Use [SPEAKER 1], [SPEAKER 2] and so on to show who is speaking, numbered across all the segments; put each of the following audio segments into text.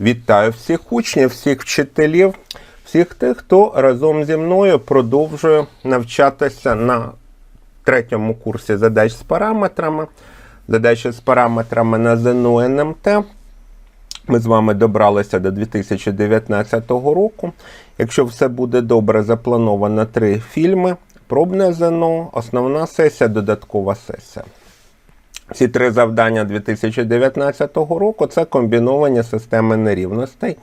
[SPEAKER 1] Вітаю всіх учнів, всіх вчителів, всіх тих, хто разом зі мною продовжує навчатися на третьому курсі задач з параметрами. Задачі з параметрами на ЗНО НМТ. Ми з вами добралися до 2019 року. Якщо все буде добре, заплановано три фільми: пробне ЗНО, основна сесія, додаткова сесія. Ці три завдання 2019 року це комбіновані системи нерівностей.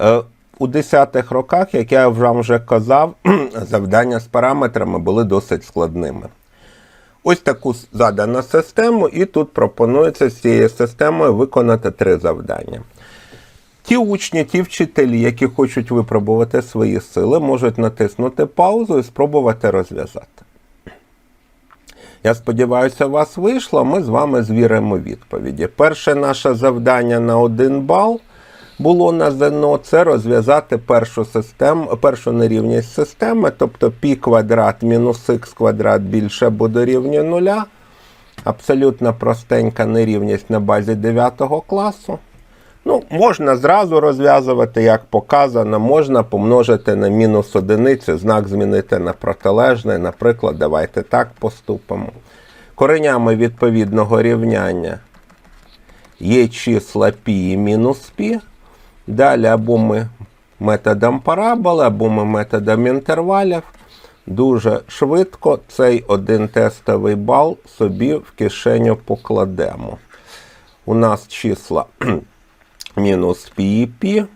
[SPEAKER 1] Е, У 10-х роках, як я вам вже казав, завдання з параметрами були досить складними. Ось таку задано систему, і тут пропонується з цією системою виконати три завдання. Ті учні, ті вчителі, які хочуть випробувати свої сили, можуть натиснути паузу і спробувати розв'язати. Я сподіваюся, у вас вийшло. Ми з вами звіримо відповіді. Перше наше завдання на один бал було на ЗНО це розв'язати першу систему, першу нерівність системи, тобто пі квадрат мінус х квадрат більше або дорівнює нуля. Абсолютно простенька нерівність на базі 9 класу. Ну, можна зразу розв'язувати, як показано, можна помножити на мінус одиницю, знак змінити на протилежний. Наприклад, давайте так поступимо. Коренями відповідного рівняння є числа π і мінус π. Далі або ми методом параболи, або ми методом інтервалів. Дуже швидко цей один тестовий бал собі в кишеню покладемо. У нас числа мінус π і π.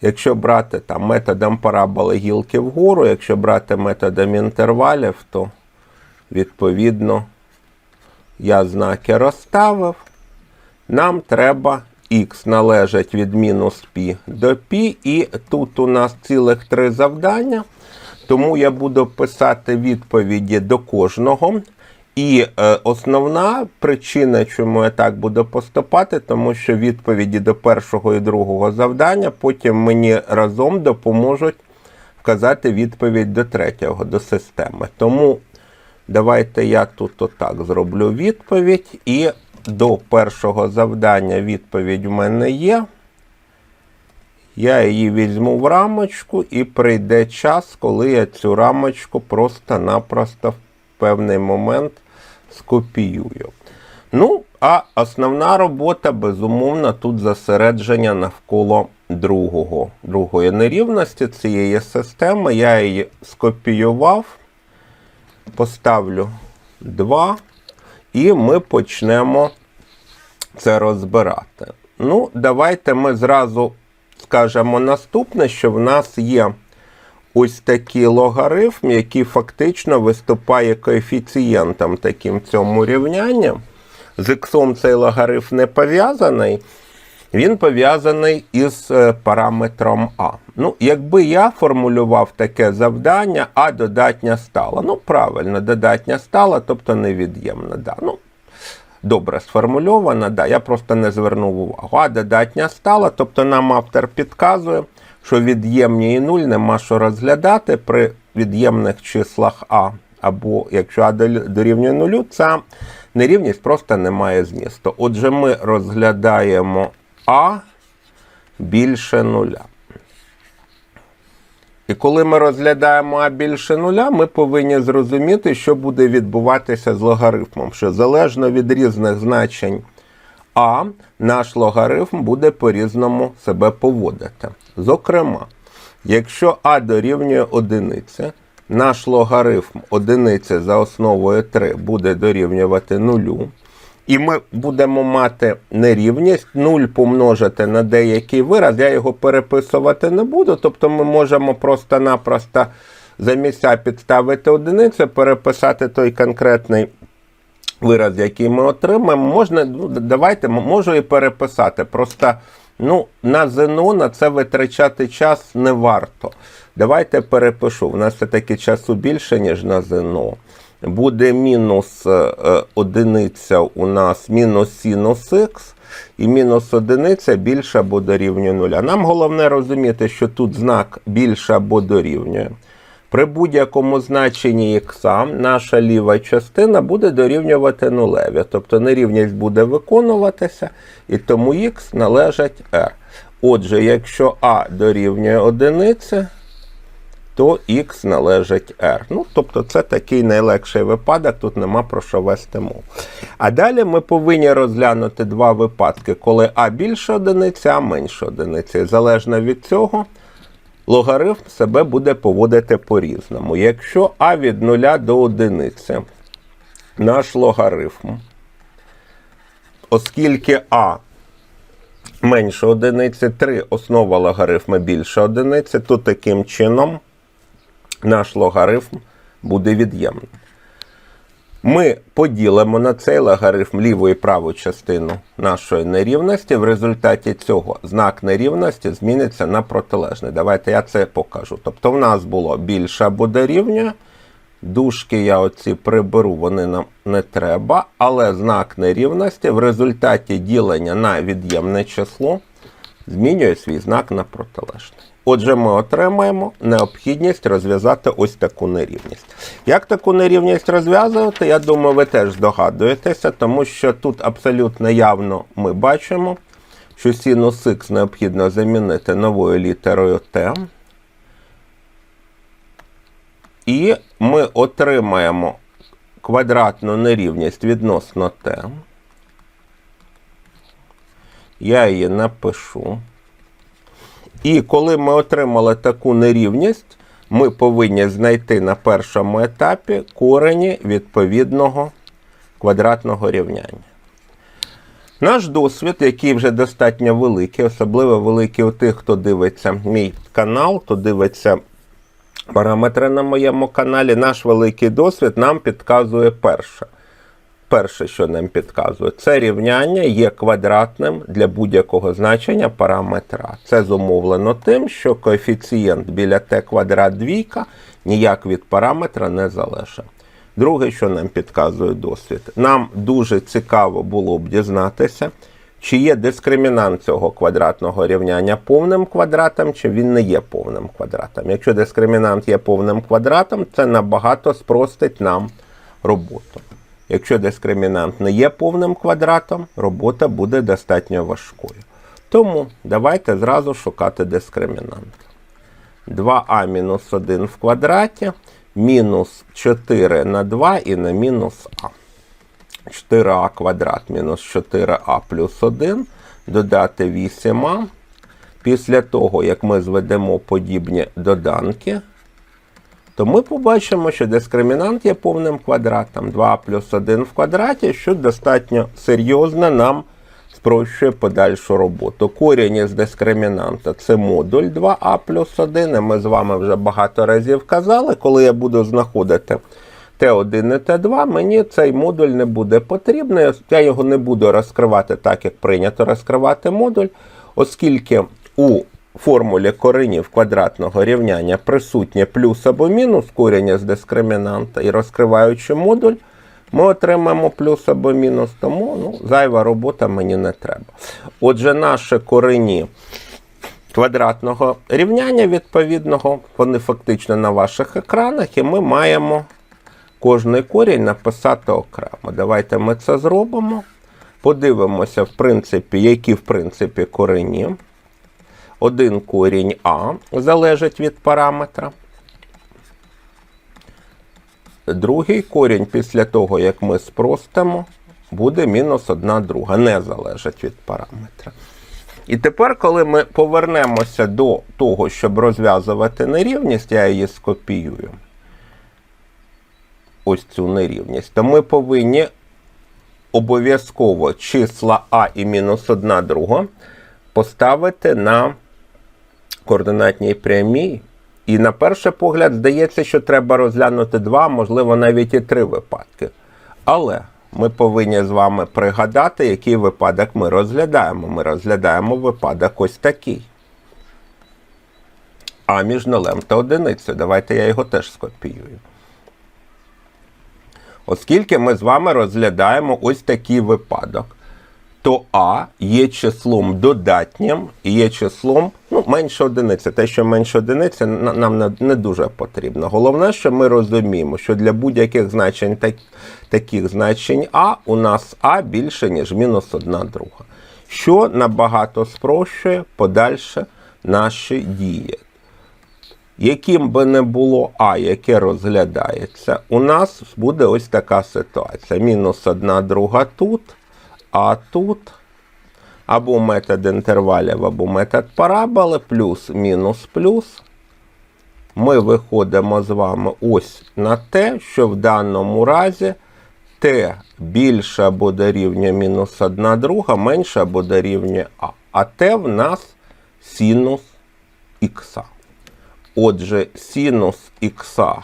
[SPEAKER 1] Якщо брати там методом параболи гілки вгору, якщо брати методом інтервалів, то відповідно я знаки розставив. Нам треба х належить від мінус π до π, і тут у нас цілих три завдання. Тому я буду писати відповіді до кожного. І е, основна причина, чому я так буду поступати, тому що відповіді до першого і другого завдання потім мені разом допоможуть вказати відповідь до третього, до системи. Тому давайте я тут отак зроблю відповідь. І до першого завдання відповідь в мене є. Я її візьму в рамочку і прийде час, коли я цю рамочку просто-напросто в певний момент скопіюю. Ну, а основна робота, безумовно, тут зосередження навколо другого, другої нерівності цієї системи. Я її скопіював, поставлю 2, і ми почнемо це розбирати. Ну, давайте ми зразу скажемо наступне, що в нас є ось такий логарифм, який фактично виступає коефіцієнтом таким цьому рівнянні. З іксом цей логарифм не пов'язаний. Він пов'язаний із е, параметром А. Ну, якби я формулював таке завдання, А додатня стала. Ну, правильно, додатня стала, тобто невід'ємна. Да. Ну, добре сформульована, да, я просто не звернув увагу. А додатня стала, тобто нам автор підказує, що від'ємні і нуль нема що розглядати при від'ємних числах А. Або якщо А дорівнює нулю, ця нерівність просто не має змісту. Отже, ми розглядаємо А більше нуля. І коли ми розглядаємо А більше нуля, ми повинні зрозуміти, що буде відбуватися з логарифмом, що залежно від різних значень А, наш логарифм буде по-різному себе поводити. Зокрема, якщо А дорівнює одиниці, наш логарифм одиниці за основою 3 буде дорівнювати нулю. І ми будемо мати нерівність 0 помножити на деякий вираз. Я його переписувати не буду. Тобто ми можемо просто-напросто за місця підставити одиницю, переписати той конкретний вираз, який ми отримаємо. Можна, ну, давайте можу і переписати. Просто ну, на ЗНО на це витрачати час не варто. Давайте перепишу. У нас все-таки часу більше, ніж на ЗНО буде мінус е, одиниця у нас мінус синус х, і мінус одиниця більше або дорівнює нуля. Нам головне розуміти, що тут знак більше або дорівнює. При будь-якому значенні х наша ліва частина буде дорівнювати нулеві. Тобто нерівність буде виконуватися, і тому х належить r. Отже, якщо а дорівнює одиниці, то х належить r. Ну, тобто це такий найлегший випадок, тут нема про що вести мову. А далі ми повинні розглянути два випадки, коли а більше одиниці, а менше одиниці. Залежно від цього, логарифм себе буде поводити по-різному. Якщо а від 0 до одиниці, наш логарифм, оскільки а менше одиниці, 3 основа логарифма більше одиниці, то таким чином наш логарифм буде від'ємним. Ми поділимо на цей логарифм ліву і праву частину нашої нерівності. В результаті цього знак нерівності зміниться на протилежний. Давайте я це покажу. Тобто, в нас було більше або дорівнює. Дужки я оці приберу, вони нам не треба, але знак нерівності в результаті ділення на від'ємне число змінює свій знак на протилежний. Отже, ми отримаємо необхідність розв'язати ось таку нерівність. Як таку нерівність розв'язувати, я думаю, ви теж здогадуєтеся, тому що тут абсолютно явно ми бачимо, що синус х необхідно замінити новою літерою Т. І ми отримаємо квадратну нерівність відносно Т. Я її напишу. І коли ми отримали таку нерівність, ми повинні знайти на першому етапі корені відповідного квадратного рівняння. Наш досвід, який вже достатньо великий, особливо великий у тих, хто дивиться мій канал, хто дивиться параметри на моєму каналі, наш великий досвід нам підказує перше. Перше, що нам підказує, це рівняння є квадратним для будь-якого значення параметра. Це зумовлено тим, що коефіцієнт біля t квадрат двійка ніяк від параметра не залежить. Друге, що нам підказує досвід, нам дуже цікаво було б дізнатися, чи є дискримінант цього квадратного рівняння повним квадратом, чи він не є повним квадратом. Якщо дискримінант є повним квадратом, це набагато спростить нам роботу. Якщо дискримінант не є повним квадратом, робота буде достатньо важкою. Тому давайте зразу шукати дискримінант. 2а мінус 1 в квадраті, мінус 4 на 2 і на мінус а. 4а квадрат мінус 4а плюс 1, додати 8а. Після того, як ми зведемо подібні доданки, то ми побачимо, що дискримінант є повним квадратом 2 плюс 1 в квадраті, що достатньо серйозно нам спрощує подальшу роботу. Корінь із дискримінанта це модуль 2а плюс 1. І ми з вами вже багато разів казали, коли я буду знаходити Т1 і Т2, мені цей модуль не буде потрібний. Я його не буду розкривати так, як прийнято розкривати модуль, оскільки у формулі коренів квадратного рівняння присутнє плюс або мінус коріння з дискримінанта і розкриваючи модуль, ми отримаємо плюс або мінус, тому ну, зайва робота мені не треба. Отже, наші корені квадратного рівняння відповідного, вони фактично на ваших екранах, і ми маємо кожний корінь написати окремо. Давайте ми це зробимо. Подивимося, в принципі, які в принципі корені. Один корінь А залежить від параметра. Другий корінь після того, як ми спростимо, буде мінус 1 друга, не залежить від параметра. І тепер, коли ми повернемося до того, щоб розв'язувати нерівність, я її скопіюю. Ось цю нерівність, то ми повинні обов'язково числа А і мінус 1 друга поставити на координатній прямій. І на перший погляд здається, що треба розглянути два, можливо, навіть і три випадки. Але ми повинні з вами пригадати, який випадок ми розглядаємо. Ми розглядаємо випадок ось такий. А між нулем та одиницею. Давайте я його теж скопіюю. Оскільки ми з вами розглядаємо ось такий випадок, то А є числом додатнім є числом, ну, менше одиниці. Те, що менше одиниці, нам не дуже потрібно. Головне, що ми розуміємо, що для будь-яких значень так, таких значень А у нас А більше, ніж мінус одна друга. Що набагато спрощує подальше наші дії. Яким би не було А, яке розглядається, у нас буде ось така ситуація. Мінус одна друга тут, а тут або метод інтервалів, або метод параболи, плюс, мінус, плюс. Ми виходимо з вами ось на те, що в даному разі t більше або дорівнює мінус 1 друга, менше або дорівнює А. А t в нас синус х. Отже, синус х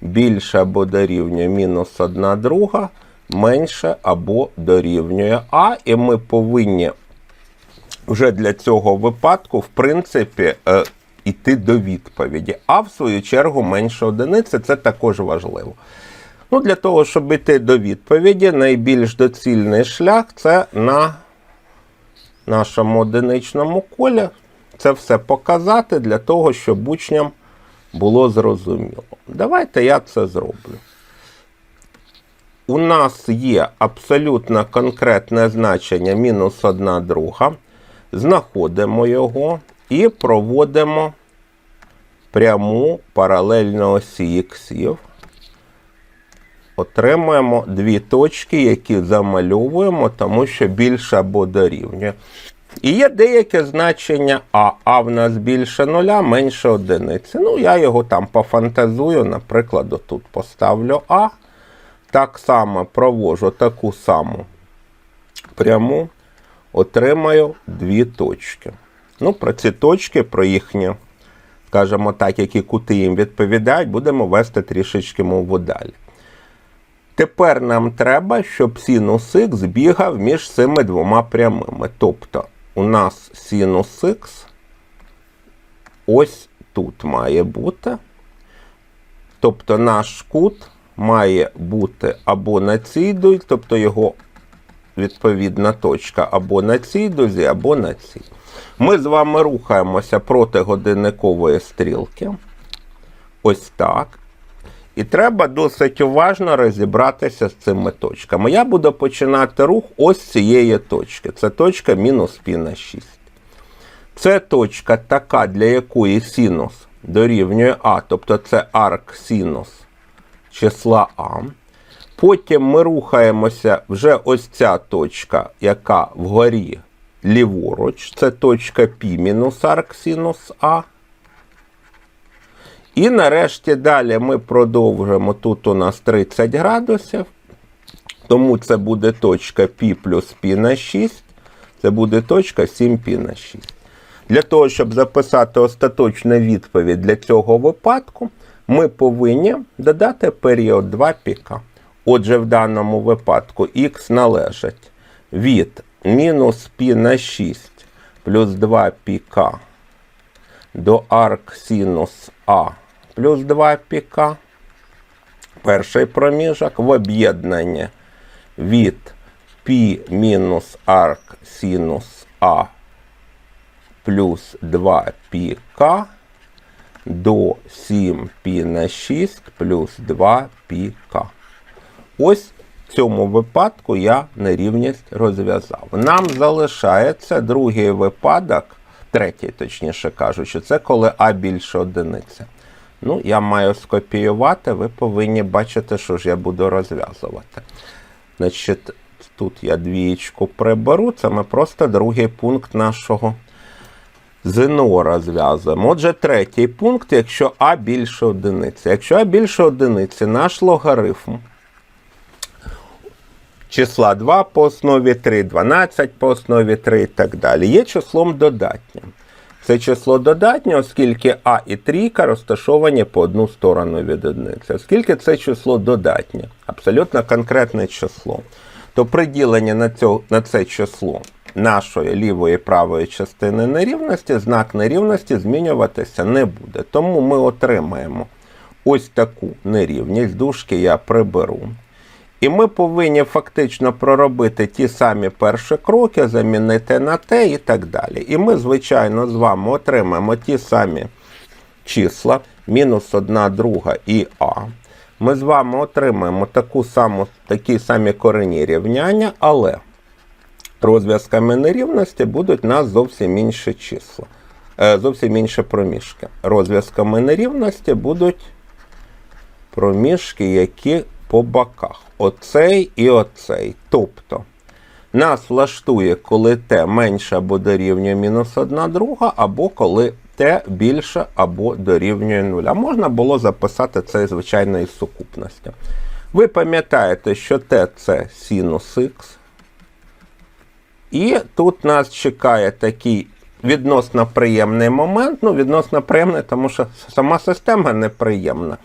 [SPEAKER 1] більше або дорівнює мінус 1 друга, менше або дорівнює А, і ми повинні вже для цього випадку, в принципі, е, йти до відповіді. А в свою чергу менше одиниці це також важливо. Ну, Для того, щоб йти до відповіді, найбільш доцільний шлях це на нашому одиничному колі. Це все показати для того, щоб учням було зрозуміло. Давайте я це зроблю. У нас є абсолютно конкретне значення мінус 1 друга. Знаходимо його і проводимо пряму паралельно осі іксів. Отримуємо дві точки, які замальовуємо, тому що більше або дорівнює. І є деяке значення А. А в нас більше нуля, менше одиниці. Ну, я його там пофантазую, наприклад, тут поставлю А. Так само провожу таку саму пряму, отримаю дві точки. Ну, про ці точки, про їхні, скажімо так, які кути їм відповідають, будемо вести трішечки мову далі. Тепер нам треба, щоб синус х збігав між цими двома прямими. Тобто у нас синус х ось тут має бути. Тобто наш кут має бути або на цій дузі, тобто його відповідна точка або на цій дузі, або на цій. Ми з вами рухаємося проти годинникової стрілки. Ось так. І треба досить уважно розібратися з цими точками. Я буду починати рух ось цієї точки. Це точка мінус пі на 6. Це точка така, для якої синус дорівнює А, тобто це арк синус числа А. Потім ми рухаємося вже ось ця точка, яка вгорі ліворуч. Це точка Пі мінус арксінус А. І нарешті далі ми продовжуємо Тут у нас 30 градусів. Тому це буде точка Пі плюс Пі на 6. Це буде точка 7 пі на 6. Для того, щоб записати остаточну відповідь для цього випадку ми повинні додати період 2 піка. Отже, в даному випадку х належить від мінус π на 6 плюс 2 піка до арк синус А плюс 2 піка. Перший проміжок в об'єднанні від π мінус арк синус А плюс 2 піка до 7 π на 6 плюс 2 піка. Ось в цьому випадку я нерівність розв'язав. Нам залишається другий випадок, третій, точніше кажучи, це коли А більше одиниці. Ну, я маю скопіювати, ви повинні бачити, що ж я буду розв'язувати. Значить, тут я двієчку приберу, це ми просто другий пункт нашого ЗНО розв'язуємо. Отже, третій пункт, якщо А більше одиниці. Якщо А більше одиниці, наш логарифм числа 2 по основі 3, 12 по основі 3 і так далі, є числом додатнім. Це число додатнє, оскільки А і трійка розташовані по одну сторону від одиниці. Оскільки це число додатнє, абсолютно конкретне число, то приділення на, це число нашої лівої і правої частини нерівності, знак нерівності змінюватися не буде. Тому ми отримаємо ось таку нерівність. Дужки я приберу. І ми повинні фактично проробити ті самі перші кроки, замінити на те і так далі. І ми, звичайно, з вами отримаємо ті самі числа, мінус 1 друга і А. Ми з вами отримаємо таку саму, такі самі корені рівняння, але розв'язками нерівності будуть у нас зовсім інші числа, е, зовсім інші проміжки. Розв'язками нерівності будуть проміжки, які по боках. Оцей і оцей. Тобто нас влаштує, коли t менше або дорівнює мінус 1 друга, або коли t більше або дорівнює 0. А можна було записати це звичайно із сукупності. Ви пам'ятаєте, що t це синус х. І тут нас чекає такий відносно приємний момент. Ну, відносно приємний, тому що сама система неприємна.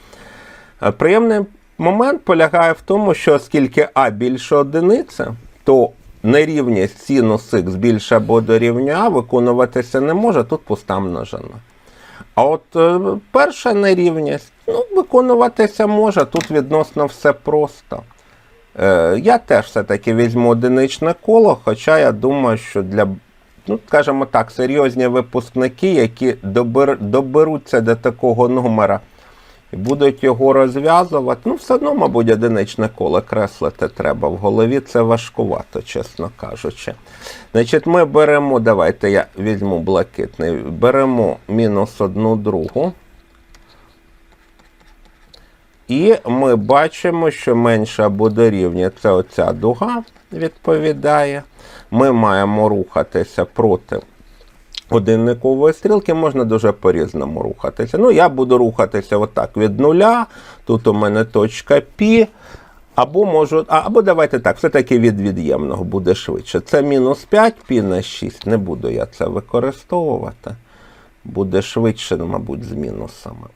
[SPEAKER 1] Е, Приємний момент полягає в тому, що оскільки А більше одиниці, то нерівність синус х більше або дорівнює А виконуватися не може, тут пуста множина. А от е, перша нерівність ну, виконуватися може, тут відносно все просто. Е, я теж все-таки візьму одиничне коло, хоча я думаю, що для, ну, скажімо так, серйозні випускники, які добер, доберуться до такого номера і будуть його розв'язувати, ну, все одно, мабуть, одиничне коло креслити треба. В голові це важкувато, чесно кажучи. Значить, ми беремо, давайте я візьму блакитний, беремо мінус одну другу. І ми бачимо, що менше або дорівнює це оця дуга відповідає. Ми маємо рухатися проти годинникової стрілки, можна дуже по-різному рухатися. Ну, я буду рухатися отак від нуля. Тут у мене точка Пі. Або можу, або давайте так, все-таки від від'ємного буде швидше. Це мінус 5 пі на 6. Не буду я це використовувати. Буде швидше, мабуть, з мінусами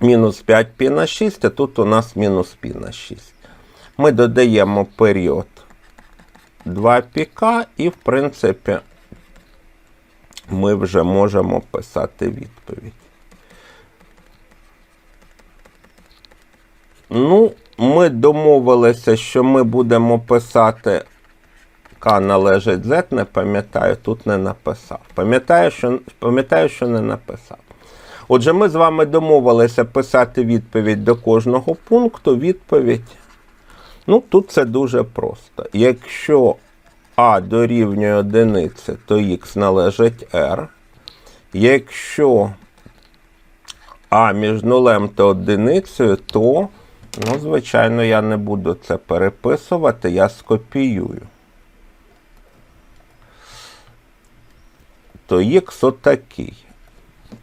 [SPEAKER 1] мінус 5 пі на 6, а тут у нас мінус пі на 6. Ми додаємо період 2 піка, і, в принципі, ми вже можемо писати відповідь. Ну, ми домовилися, що ми будемо писати К належить Z, не пам'ятаю, тут не написав. Пам'ятаю, що, пам'ятаю, що не написав. Отже, ми з вами домовилися писати відповідь до кожного пункту. Відповідь. Ну, тут це дуже просто. Якщо А дорівнює одиниці, то Х належить R. Якщо А між нулем та одиницею, то, ну, звичайно, я не буду це переписувати, я скопіюю. То Х отакий.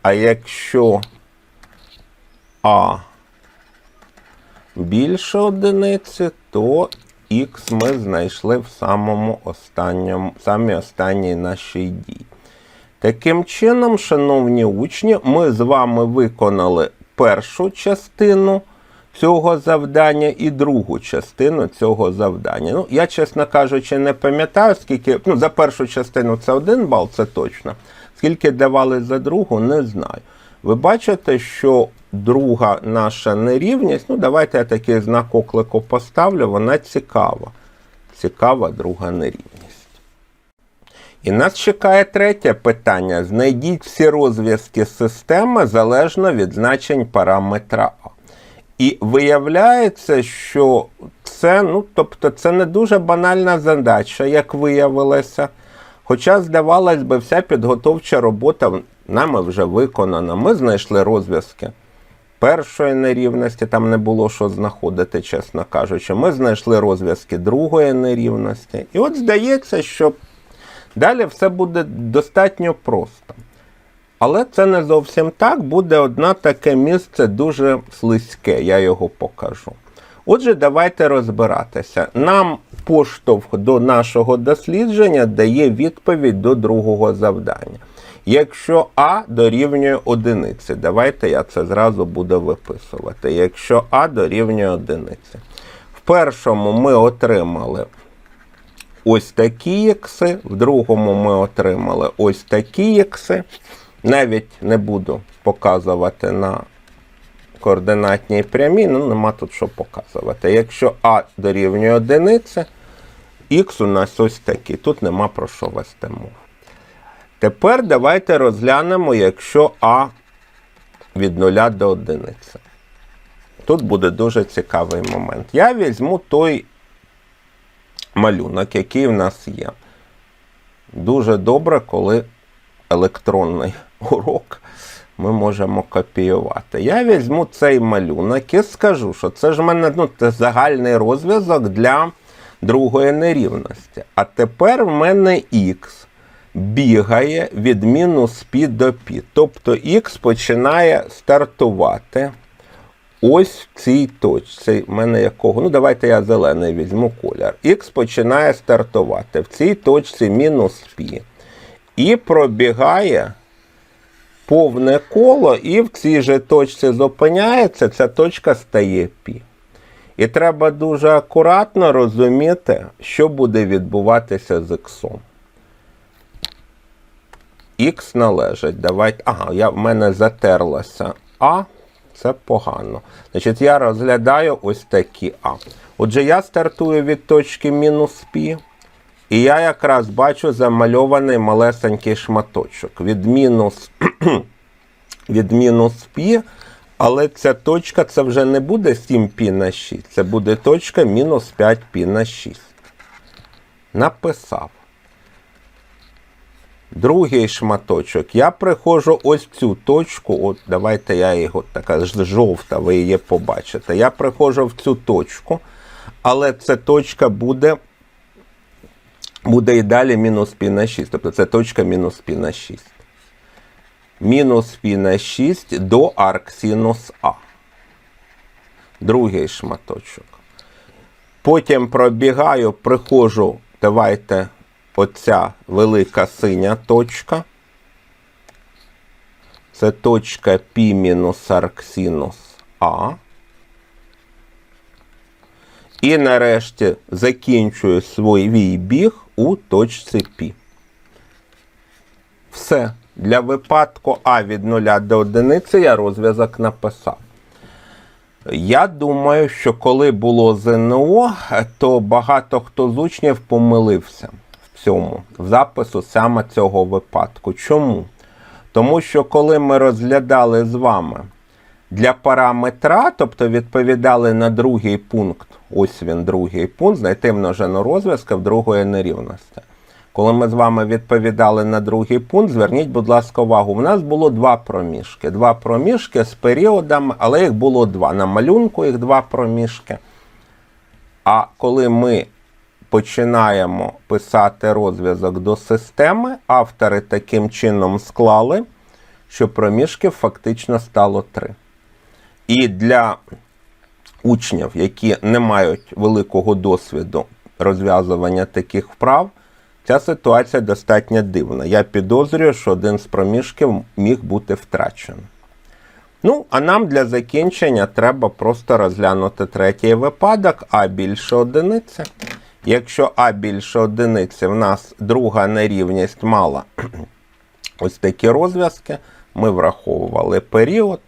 [SPEAKER 1] А якщо А більше одиниці, то Х ми знайшли в самому останньому, самій останній нашій дії. Таким чином, шановні учні, ми з вами виконали першу частину цього завдання і другу частину цього завдання. Ну, я, чесно кажучи, не пам'ятаю, скільки. Ну, за першу частину це один бал, це точно. Скільки давали за другу, не знаю. Ви бачите, що друга наша нерівність, ну давайте я такий знак оклику поставлю, вона цікава. Цікава друга нерівність. І нас чекає третє питання. Знайдіть всі розв'язки системи залежно від значень параметра А. І виявляється, що це, ну, тобто, це не дуже банальна задача, як виявилося. Хоча, здавалось би, вся підготовча робота нами вже виконана. Ми знайшли розв'язки першої нерівності, там не було що знаходити, чесно кажучи. Ми знайшли розв'язки другої нерівності. І от здається, що далі все буде достатньо просто. Але це не зовсім так. Буде одне таке місце дуже слизьке, я його покажу. Отже, давайте розбиратися. Нам поштовх до нашого дослідження дає відповідь до другого завдання. Якщо А дорівнює одиниці, давайте я це зразу буду виписувати. Якщо А дорівнює одиниці. В першому ми отримали ось такі ікси, в другому ми отримали ось такі ікси. Навіть не буду показувати на координатній прямій, ну нема тут що показувати. Якщо А дорівнює одиниці, х у нас ось такий. Тут нема про що вести мову. Тепер давайте розглянемо, якщо А від 0 до одиниці. Тут буде дуже цікавий момент. Я візьму той малюнок, який в нас є. Дуже добре, коли електронний урок ми можемо копіювати. Я візьму цей малюнок і скажу, що це ж в мене ну, це загальний розв'язок для другої нерівності. А тепер в мене х бігає від мінус π до π. Тобто х починає стартувати. Ось в цій точці, в мене якого, ну давайте я зелений візьму колір. Х починає стартувати в цій точці мінус пі. І пробігає повне коло, і в цій же точці зупиняється, ця точка стає π. І треба дуже акуратно розуміти, що буде відбуватися з х. Х належить. Давайте. Ага, я, в мене затерлося А. Це погано. Значить, я розглядаю ось такі А. Отже, я стартую від точки мінус π. І я якраз бачу замальований малесенький шматочок від мінус, від мінус пі, але ця точка це вже не буде 7 пі на 6, це буде точка мінус 5π на 6. Написав. Другий шматочок. Я приходжу ось цю точку. От давайте я його така жовта, ви її побачите. Я приходжу в цю точку, але ця точка буде буде і далі мінус пі на 6. Тобто це точка мінус пі на 6. Мінус пі на 6 до арксінус А. Другий шматочок. Потім пробігаю, приходжу, давайте оця велика синя точка. Це точка π мінус арксінус А. І нарешті закінчую свій біг у точці π. Все. Для випадку А від 0 до 1 я розв'язок написав. Я думаю, що коли було ЗНО, то багато хто з учнів помилився в цьому, в запису саме цього випадку. Чому? Тому що коли ми розглядали з вами для параметра, тобто відповідали на другий пункт, ось він другий пункт, знайти множину розв'язка в другої нерівності. Коли ми з вами відповідали на другий пункт, зверніть, будь ласка, увагу. У нас було два проміжки. Два проміжки з періодами, але їх було два. На малюнку їх два проміжки. А коли ми починаємо писати розв'язок до системи, автори таким чином склали, що проміжків фактично стало три. І для учнів, які не мають великого досвіду розв'язування таких вправ, ця ситуація достатньо дивна. Я підозрюю, що один з проміжків міг бути втрачений. Ну, а нам для закінчення треба просто розглянути третій випадок, а більше одиниці. Якщо А більше одиниці, в нас друга нерівність мала ось такі розв'язки, ми враховували період.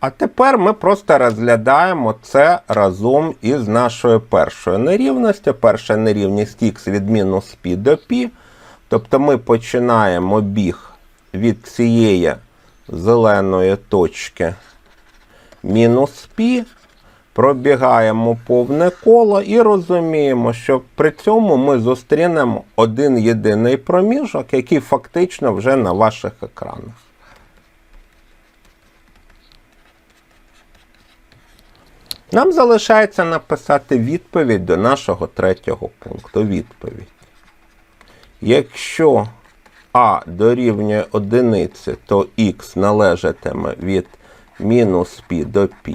[SPEAKER 1] А тепер ми просто розглядаємо це разом із нашою першою нерівністю. Перша нерівність х від мінус π до π. Тобто ми починаємо біг від цієї зеленої точки мінус π, пробігаємо повне коло і розуміємо, що при цьому ми зустрінемо один єдиний проміжок, який фактично вже на ваших екранах. Нам залишається написати відповідь до нашого третього пункту. Відповідь. Якщо А дорівнює одиниці, то х належатиме від мінус π до π.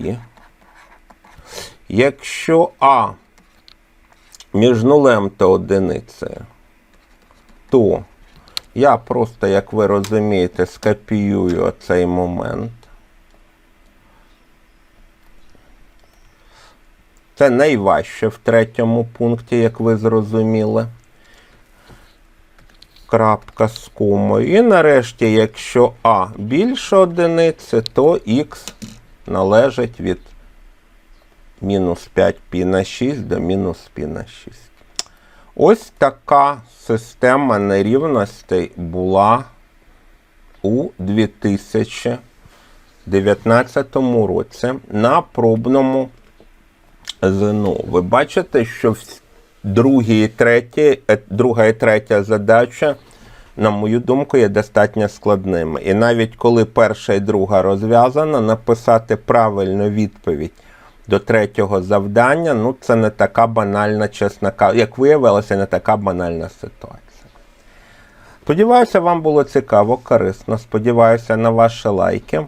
[SPEAKER 1] Якщо А між нулем та одиницею, то я просто, як ви розумієте, скопіюю цей момент. Це найважче в третьому пункті, як ви зрозуміли. Крапка з комою. І нарешті, якщо А більше одиниці, то х належить від мінус 5 π на 6 до мінус π на 6. Ось така система нерівностей була у 2019 році на пробному ЗНО. Ви бачите, що в другій і третій, е, друга і третя задача, на мою думку, є достатньо складними. І навіть коли перша і друга розв'язана, написати правильну відповідь до третього завдання, ну це не така банальна, чесно кажучи, як виявилося, не така банальна ситуація. Сподіваюся, вам було цікаво, корисно. Сподіваюся на ваші лайки.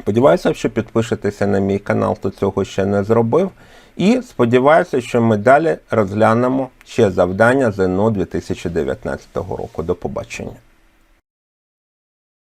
[SPEAKER 1] Сподіваюся, що підпишетеся на мій канал, хто цього ще не зробив. І сподіваюся, що ми далі розглянемо ще завдання ЗНО 2019 року. До побачення.